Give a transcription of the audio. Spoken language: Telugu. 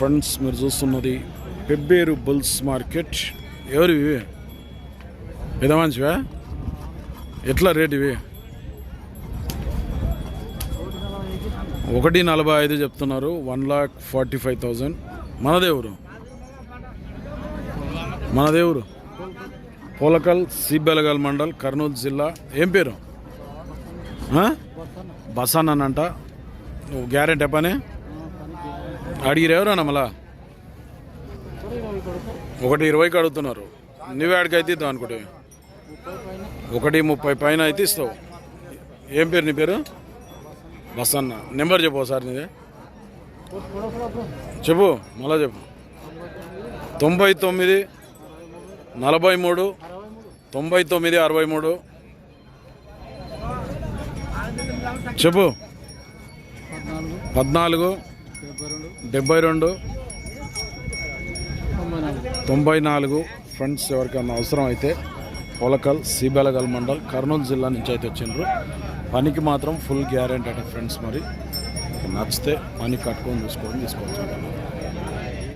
ఫ్రెండ్స్ మీరు చూస్తున్నది పెబ్బేరు బుల్స్ మార్కెట్. ఎవరు ఇవి? విధమంచివా మంచివా ఎట్లా రేట్ ఇవి? ఒకటి నలభై ఐదు చెప్తున్నారు. One lakh forty five thousand. మనదేవురు మనదేవురు పోలకల్ సిబెలగల్ మండల్ కర్నూలు జిల్లా. ఏం పేరు? బసాన్ అంట గ్యారెంటీ పని అడిగిరు ఎవరన్నా మళ్ళా ఒకటి ఇరవైకి అడుగుతున్నారు. నువ్వు ఆడికి అయితే ఇద్దాం అనుకుంటే. ఒకటి ముప్పై పైన అయితే ఇస్తావు. ఏం పేరు నీ పేరు? బసన్న. నెంబర్ చెప్పు సార్ నీదే. చెప్పు మళ్ళా చెప్పు. తొంభై తొమ్మిది నలభై మూడు తొంభై తొమ్మిది అరవై మూడు. చెప్పు. పద్నాలుగు. డెబ్బై రెండు. తొంభై నాలుగు. ఫ్రెండ్స్ ఎవరికైనా అవసరం అయితే పొలకల్ సిబెలగల్ మండల్ కర్నూలు జిల్లా నుంచి అయితే వచ్చిండ్రు. పనికి మాత్రం ఫుల్ గ్యారెంటీ అంటే ఫ్రెండ్స్ మరి. నచ్చితే పని కట్టుకొని చూసుకొని తీసుకోవచ్చు